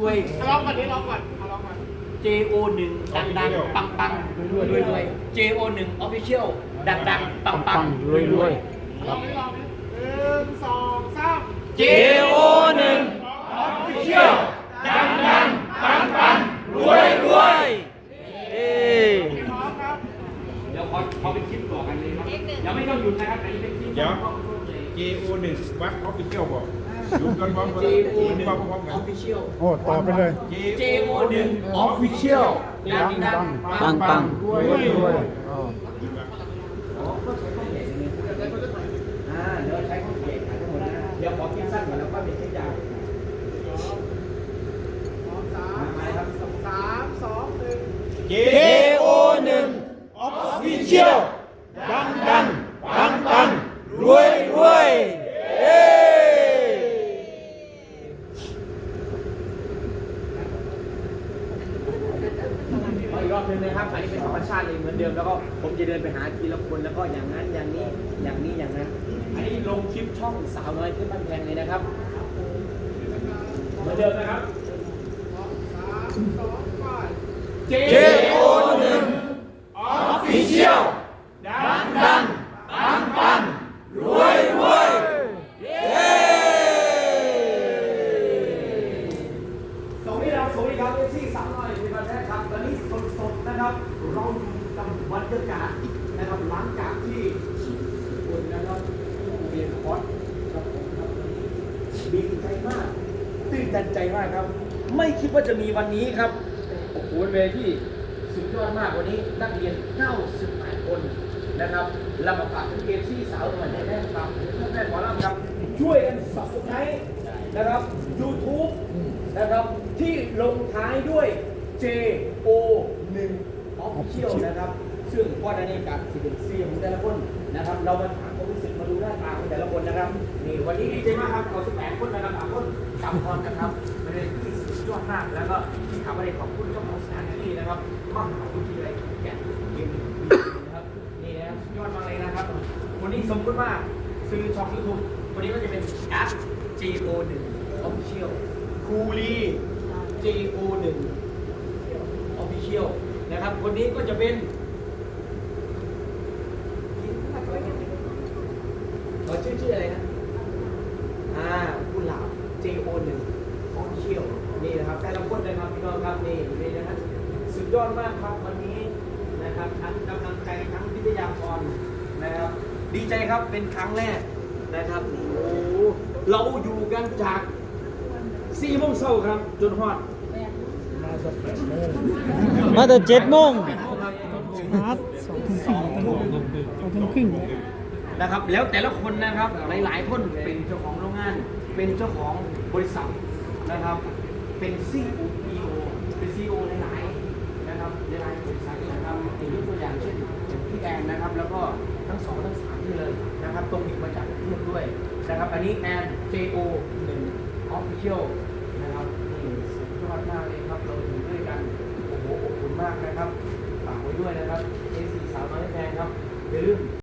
ด้วย ร้องก่อนนี่ร้องก่อนเอาร้องก่อน JO 1ดังดังปังปังรวยรวย JO 1 Official ดังดังปังปังรวยรวยร้องนี่ร้องนี่หนึ่งสองสาม JO 1 Official ดังดังปังปังรวยรวยเอ้พร้อมครับเดี๋ยวขอขอเป็นคลิปต่อกันเลยครับยังไม่ต้องหยุดนะครับอันนี้เป็นคลิปเดี๋ยว JO หนึ่งวัดออฟฟิเชียลบอก ดูกันพร้อมกัน JO หนึ่ง1พร้อมกัน Official โอ้ต่อไปเลย JO 1 Official ดังดังปังปังรวยรวยอ่าเดี๋ยวใช้ข้อเขียนทั้งหมดนะเดี๋ยวขอคลิปสั้นก่อนแล้วก็เป็นคลิปยาวพร้อมสามสามสองหนึ่ง JO หนึ่งออฟฟิเชียลดังดังปังปังรวยรวยเอ้ ข ออีกรอบหนึงนะครับ อันนี้เป็นธรรมชาติเลยเหมือนเดิม แล้วก็ผมจะเดินไปหาทีละคนแล้วก็อย่างนั้นอย่างนี้อย่างนี้อย่างนั้น อันนี้ลงคลิปช่องสาวน้อยขึ้นบ้านแพงเลยนะครับ เหมือนเดิมนะครับสามสองไป JO หนึ่งออฟฟิเชียลดังดังปังปังรวยรวยเย้สวัสดีครับสวัสดีครับเอซี่สาวน้อยเป็นประเทศครับตอนนี้สดๆ นะครับเราอยู่กับรรยากาศนะครับหลังจากที่คนนะครับเรียนคอร์สครับผมครับดีใจมากตื่นตันใจมากครับ ไม่คิดว่าจะมีวันนี้ครับโอ้โหเป็นเวทีที่สุดยอดมากวันนี้นักเรียน98คนนะครับเรามาฝากเป็นเกมซี่สาวหน่อยได้ไหมครับเพื่อนแม่หมอลำครับ ช่วยกันสับสไครนะครับ YouTube นะครับที่ลงท้ายด้วย J O 1 Official นะครับ ซึ่งก้อนอันนี้กับสิเป็นซีของแต่ละคนนะครับ เรามาถามความรู้สึกมาดูหน้าตาของแต่ละคนนะครับนี่วันนี้ดีใจมากครับเอา18คนนะครับสามคนสามคนนะครับเป็นเรื่องที่สุดยอดมากแล้วก็ที่ทำอะไรขอบคุณเจ้าของสถานที่นะครับมหาวิทยาลัยขอนแก่นเกมนะครับนี่นะครับสุดยอดมากเลยนะครับ วันนี้สมมติว่าซื้อช่องยูทูบวันนี้ก็จะเป็นแอป GO 1 Official คูลี GO 1 Official นะครับ คนนี้ก็จะเป็นเขาชื่อชื่ออะไรนะอ่ากุหลาบ JO 1 Official นี่นะครับแต่ละคนนะครับพี่น้องครับนี่นี่นะครับสุดยอดมากครับวันนี้นะครับทั้งกำลังใจทั้งวิทยากรนะครับ ดีใจครับเป็นครั้งแรกนะครับโอ้เราอยู่กันจาก4โมงเช้าครับ จนฮอด มาแต่เจ็ดโมงครับสองถึงสี่ทุ่มสองทุ่มครึ่งนะครับแล้วแต่ละคนนะครับหลาย ๆ คนเป็นเจ้าของโรงงาน เป็นเจ้าของบริษัทนะครับ เป็นซีโอเป็นซีโอหลายๆนะครับหลายๆบริษัทนะครับอย่างยกตัวอย่างเช่นอย่างพี่แอนนะครับแล้วก็ทั้งสองทั้งสามที่เลยนะครับตรงนี้มาจากกรุงเทพด้วยนะครับอันนี้แอน JO 1 Official ด้วยนะครับ A4 สาวน้อยแพงครับอย่าลืม